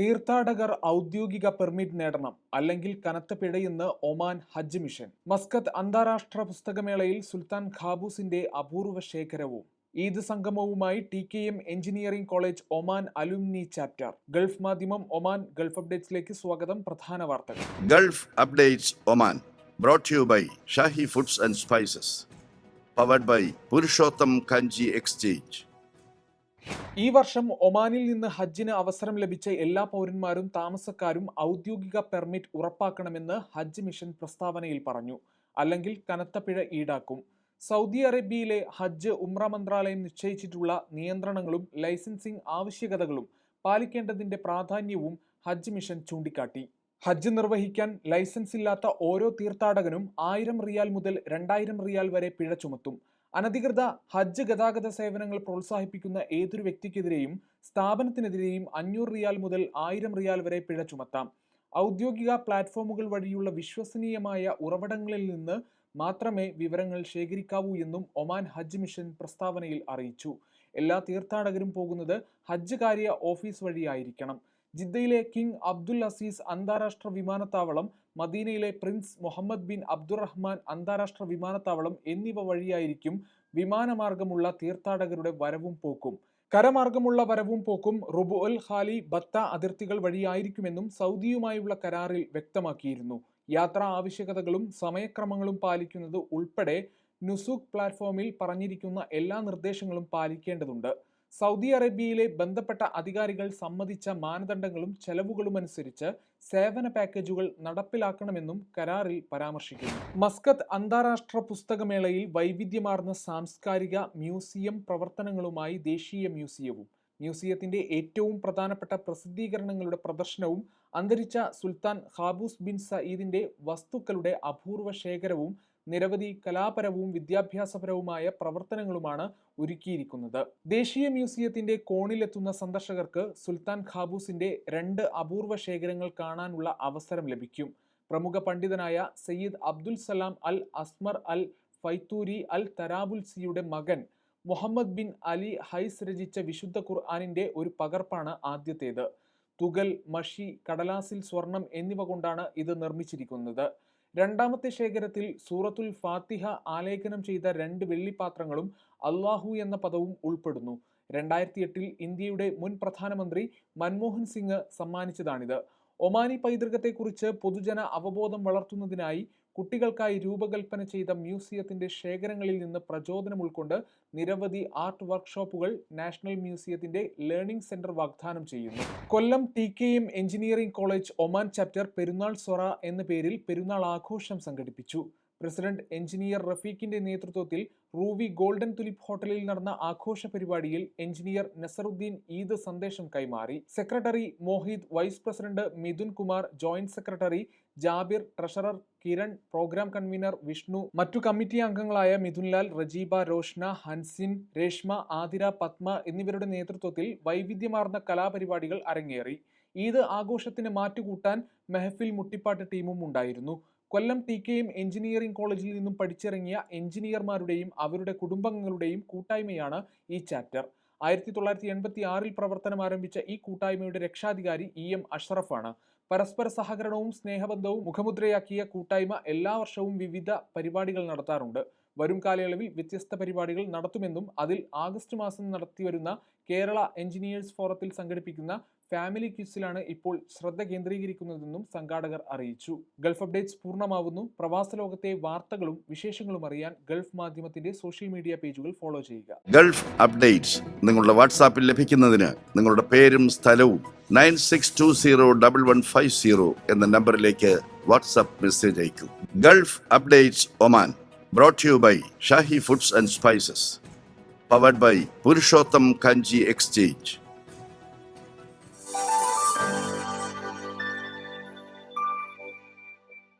തീർത്ഥാടകർ ഔദ്യോഗിക പെർമിറ്റ് നേടണം അല്ലെങ്കിൽ കനത്ത പിഴയെന്ന് ഒമാൻ ഹജ്ജ് മിഷൻ. മസ്കത്ത് അന്താരാഷ്ട്ര പുസ്തകമേളയിൽ സുൽത്താൻ ഖാബൂസിന്റെ അപൂർവ ശേഖരവും Eid സംഗമവുമായി T K M engineering college Oman alumni chapter. Gulf Madhyamam Oman Gulf അപ്ഡേറ്റ്സിലേക്ക് സ്വാഗതം. പ്രധാന വാർത്തകൾ. Gulf updates Oman brought to you by Shahi Foods and Spices, powered by Purushottam Kanji. ഈ വർഷം ഒമാനിൽ നിന്ന് ഹജ്ജിന് അവസരം ലഭിച്ച എല്ലാ പൗരന്മാരും താമസക്കാരും ഔദ്യോഗിക പെർമിറ്റ് ഉറപ്പാക്കണമെന്ന് ഹജ്ജ് മിഷൻ പ്രസ്താവനയിൽ പറഞ്ഞു. അല്ലെങ്കിൽ കനത്ത പിഴ ഈടാക്കും. സൗദി അറേബ്യയിലെ ഹജ്ജ് ഉംറ മന്ത്രാലയം നിശ്ചയിച്ചിട്ടുള്ള നിയന്ത്രണങ്ങളും ലൈസൻസിംഗ് ആവശ്യകതകളും പാലിക്കേണ്ടതിന്റെ പ്രാധാന്യവും ഹജ്ജ് മിഷൻ ചൂണ്ടിക്കാട്ടി. ഹജ്ജ് നിർവഹിക്കാൻ ലൈസൻസ് ഇല്ലാത്ത ഓരോ തീർത്ഥാടകനും ആയിരം റിയാൽ മുതൽ രണ്ടായിരം റിയാൽ വരെ പിഴ ചുമത്തും. അനധികൃത ഹജ്ജ് ഗതാഗത സേവനങ്ങൾ പ്രോത്സാഹിപ്പിക്കുന്ന ഏതൊരു വ്യക്തിക്കെതിരെയും സ്ഥാപനത്തിനെതിരെയും അഞ്ഞൂറ് റിയാൽ മുതൽ ആയിരം റിയാൽ വരെ പിഴ ചുമത്താം. ഔദ്യോഗിക പ്ലാറ്റ്ഫോമുകൾ വഴിയുള്ള വിശ്വസനീയമായ ഉറവിടങ്ങളിൽ നിന്ന് മാത്രമേ വിവരങ്ങൾ ശേഖരിക്കാവൂ എന്നും ഒമാൻ ഹജ്ജ് മിഷൻ പ്രസ്താവനയിൽ അറിയിച്ചു. എല്ലാ തീർത്ഥാടകരും പോകുന്നത് ഹജ്ജ് കാര്യ ഓഫീസ് വഴിയായിരിക്കണം. ജിദ്ദയിലെ കിങ് അബ്ദുൽ അസീസ് അന്താരാഷ്ട്ര വിമാനത്താവളം മദീനയിലെ പ്രിൻസ് മുഹമ്മദ് ബിൻ അബ്ദുറഹ്മാൻ അന്താരാഷ്ട്ര വിമാനത്താവളം എന്നിവ വഴിയായിരിക്കും വിമാനമാർഗമുള്ള തീർത്ഥാടകരുടെ വരവും പോക്കും. കരമാർഗമുള്ള വരവും പോക്കും റുബു അൽ ഖാലി ബത്ത അതിർത്തികൾ വഴിയായിരിക്കുമെന്നും സൗദിയുമായുള്ള കരാറിൽ വ്യക്തമാക്കിയിരുന്നു. യാത്രാ ആവശ്യകതകളും സമയക്രമങ്ങളും പാലിക്കുന്നത് ഉൾപ്പെടെ നുസൂഖ് പ്ലാറ്റ്ഫോമിൽ പറഞ്ഞിരിക്കുന്ന എല്ലാ നിർദ്ദേശങ്ങളും പാലിക്കേണ്ടതുണ്ട്. സൗദി അറേബ്യയിലെ ബന്ധപ്പെട്ട അധികാരികൾ സമ്മതിച്ച മാനദണ്ഡങ്ങളും ചെലവുകളും അനുസരിച്ച് സേവന പാക്കേജുകൾ നടപ്പിലാക്കണമെന്നും കരാറിൽ പരാമർശിക്കുന്നു. മസ്കത്ത് അന്താരാഷ്ട്ര പുസ്തകമേളയിൽ വൈവിധ്യമാർന്ന സാംസ്കാരിക മ്യൂസിയം പ്രവർത്തനങ്ങളുമായി ദേശീയ മ്യൂസിയവും മ്യൂസിയത്തിന്റെ ഏറ്റവും പ്രധാനപ്പെട്ട പ്രസിദ്ധീകരണങ്ങളുടെ പ്രദർശനവും അന്തരിച്ച സുൽത്താൻ ഹാബൂസ് ബിൻ സയീദിന്റെ വസ്തുക്കളുടെ അപൂർവ ശേഖരവും നിരവധി കലാപരവും വിദ്യാഭ്യാസപരവുമായ പ്രവർത്തനങ്ങളുമാണ് ഒരുക്കിയിരിക്കുന്നത്. ദേശീയ മ്യൂസിയത്തിന്റെ കോണിലെത്തുന്ന സന്ദർശകർക്ക് സുൽത്താൻ ഖാബൂസിന്റെ രണ്ട് അപൂർവ ശേഖരങ്ങൾ കാണാനുള്ള അവസരം ലഭിക്കും. പ്രമുഖ പണ്ഡിതനായ സയ്യിദ് അബ്ദുൽ സലാം അൽ അസ്മർ അൽ ഫൈത്തൂരി അൽ തരാബുൽസിയുടെ മകൻ മുഹമ്മദ് ബിൻ അലി ഹൈസ് രചിച്ച വിശുദ്ധ ഖുർആാനിന്റെ ഒരു പകർപ്പാണ് ആദ്യത്തേത്. തുകൽ മഷി കടലാസിൽ സ്വർണം എന്നിവ കൊണ്ടാണ് ഇത് നിർമ്മിച്ചിരിക്കുന്നത്. രണ്ടാമത്തെ ശേഖരത്തിൽ സൂറത്തുൽ ഫാത്തിഹ ആലേഖനം ചെയ്ത രണ്ട് വെള്ളിപ്പാത്രങ്ങളും അള്ളാഹു എന്ന പദവും ഉൾപ്പെടുന്നു. രണ്ടായിരത്തി എട്ടിൽ ഇന്ത്യയുടെ മുൻ പ്രധാനമന്ത്രി മൻമോഹൻ സിംഗ് സമ്മാനിച്ചതാണിത്. ഒമാനി പൈതൃകത്തെക്കുറിച്ച് പൊതുജന അവബോധം വളർത്തുന്നതിനായി കുട്ടികൾക്കായി രൂപകൽപ്പന ചെയ്ത മ്യൂസിയത്തിന്റെ ശേഖരങ്ങളിൽ നിന്ന് പ്രചോദനം ഉൾക്കൊണ്ട് നിരവധി ആർട്ട് വർക്ക്ഷോപ്പുകൾ നാഷണൽ മ്യൂസിയത്തിന്റെ ലേണിംഗ് സെന്റർ വാഗ്ദാനം ചെയ്യുന്നു. Kollam T K M engineering college Oman chapter Perunnal സൊറ എന്ന പേരിൽ പെരുന്നാൾ ആഘോഷം സംഘടിപ്പിച്ചു. പ്രസിഡന്റ് എഞ്ചിനീയർ റഫീഖിന്റെ നേതൃത്വത്തിൽ റൂവി ഗോൾഡൻ തുലിപ് ഹോട്ടലിൽ നടന്ന ആഘോഷ പരിപാടിയിൽ എഞ്ചിനീയർ നസറുദ്ദീൻ ഈദ് സന്ദേശം കൈമാറി. Secretary Mohid vice president Mithun Kumar joint secretary Jabir treasurer Kiran programme convener Vishnu മറ്റു കമ്മിറ്റി അംഗങ്ങളായ മിഥുൻലാൽ റജീബ രോഷ്ന ഹൻസിൻ രേഷ്മ ആതിര പത്മ എന്നിവരുടെ നേതൃത്വത്തിൽ വൈവിധ്യമാർന്ന കലാപരിപാടികൾ അരങ്ങേറി. ഈദ് ആഘോഷത്തിന് മാറ്റുകൂട്ടാൻ മെഹഫിൽ മുട്ടിപ്പാട്ട് ടീമും ഉണ്ടായിരുന്നു. Kollam T K M engineering കോളേജിൽ നിന്നും പഠിച്ചിറങ്ങിയ എഞ്ചിനീയർമാരുടെയും അവരുടെ കുടുംബങ്ങളുടെയും കൂട്ടായ്മയാണ് ഈ ചാപ്റ്റർ. ആയിരത്തി തൊള്ളായിരത്തി എൺപത്തി ആറിൽ പ്രവർത്തനം ആരംഭിച്ച ഈ കൂട്ടായ്മയുടെ രക്ഷാധികാരി ഇ എം അഷ്റഫാണ്. പരസ്പര സഹകരണവും സ്നേഹബന്ധവും മുഖമുദ്രയാക്കിയ കൂട്ടായ്മ എല്ലാ വർഷവും വിവിധ പരിപാടികൾ നടത്താറുണ്ട്. വരും കാലയളവിൽ വ്യത്യസ്ത പരിപാടികൾ നടത്തുമെന്നും അതിൽ ആഗസ്റ്റ് മാസം നടത്തിവരുന്ന കേരള എഞ്ചിനീയേഴ്സ് ഫോറത്തിൽ സംഘടിപ്പിക്കുന്ന ഫാമിലി ക്യൂസിലാണ് ഇപ്പോൾ ശ്രദ്ധ കേന്ദ്രീകരിക്കുന്നതെന്നും സംഘാടകർ അറിയിച്ചു. ഗൾഫ് അപ്ഡേറ്റ്സ് പൂർണമാവുന്നു. പ്രവാസ ലോകത്തെ വാർത്തകളും വിശേഷങ്ങളും അറിയാൻ ഗൾഫ് മാധ്യമത്തിന്റെ സോഷ്യൽ മീഡിയ പേജുകൾ ഫോളോ ചെയ്യുക. ഗൾഫ് അപ്ഡേറ്റ്സ് നിങ്ങളുടെ വാട്സാപ്പിൽ ലഭിക്കുന്നതിന് നിങ്ങളുടെ പേരും സ്ഥലവും nine six two zero double one five zero എന്ന നമ്പറിലേക്ക് WhatsApp message അയക്കൂ. Gulf updates Oman brought you by Shahi foods and spices powered by Purushottam Kanji Exchange.